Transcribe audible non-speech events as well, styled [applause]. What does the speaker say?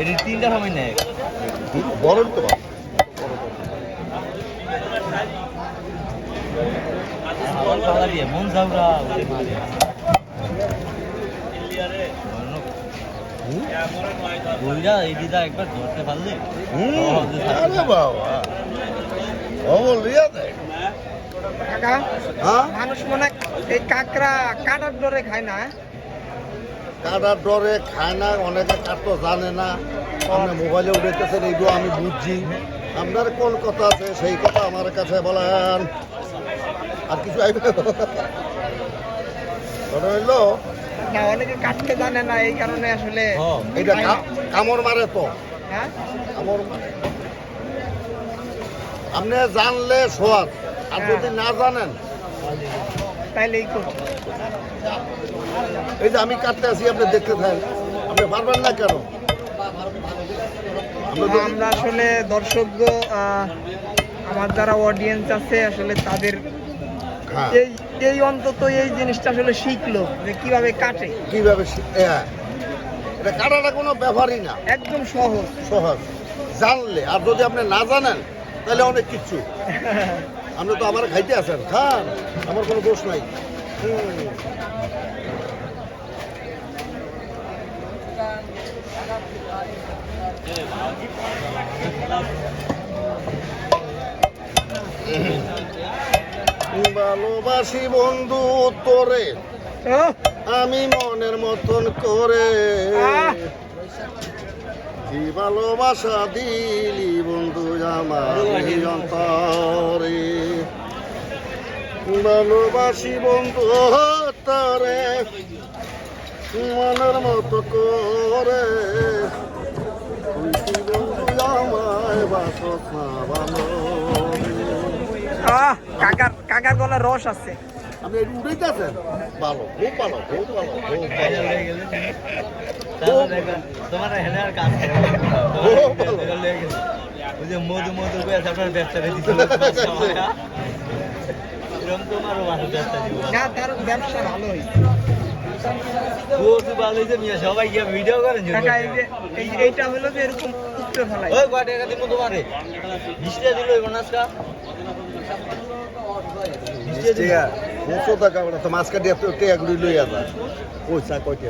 এটি তিনটা সময় নেয়। বড় তো বাবা খাওয়া দিয়ে মন যাওরা বইরা এই দিদা একবার ধরতে পারলে? হুম সহজে থাকতে আরে বাবা। অমল রিয়া দেয় কাকা হ্যাঁ? মানুষ মনে হয় এই কাকড়া কাটার ডরে খায় না হ্যাঁ? কাটার ডরে খায় না অনেকে কাটতো জানে না। আপনি মোবাইলে উঠেতেছেন এইগুলো আমি বুঝছি। আপনার কোন কথা আছে? সেই কথা আমার কাছে বলেন। আর কিছু আইবে? হইল? না অনেকে কাটতে জানে না এই কারণে আসলে হ্যাঁ। এটা কামড় মারে তো। হ্যাঁ? কামড় আপনি জানলে সোয়াদ আর যদি না জানেন এই করছে এই যে আমি কাটতে আসি আপনি দেখতে থাকেন। আপনি পারবেন না কেন? আমরা আসলে দর্শক আমার যারা অডিয়েন্স আছে আসলে তাদের হ্যাঁ। এই এই অন্তত এই জিনিসটা আসলে শিখলো যে কীভাবে কাটে। কীভাবে হ্যাঁ। এটা কাটাটা কোনো ব্যাপারই না। একদম সহজ। সহজ। জানলে আর যদি আপনি না জানেন তাহলে অনেক কিছু। [laughs] আপনি তো আমার খাইতে আছেন। খান আমার কোনো দোষ নাই। ভালোবাসি বন্ধু তোরে আমি মনের মতন করে! কি ভালোবাসা দিলি বন্ধু আমার এই অন্তরে ভালোবাসি বন্ধু তরে মনের মতো করে। কাকার কাকার গলার রস আছে। আপনি একটু উঠেছেন ভালো খুব ভালো খুব ভালো খুব ভালো। তোমার ভালো। ওই যে মধু মধু করে আছে, আপনার এরকম তোমারও ভালো ব্যবসা দিব না তার ব্যবসা ভালো হয়েছে সবাই গিয়ে ভিডিও করেন এইটা হলো যে এরকম উপরে ফেলাই ওই কয় টাকা দিব তোমারে বিশ টাকা দিল এই বোনাসটা বিশ টাকা দিল? বসো টাকা বলে তো মাছ কাটিয়ে লইয়া যা। পয়সা কয়টা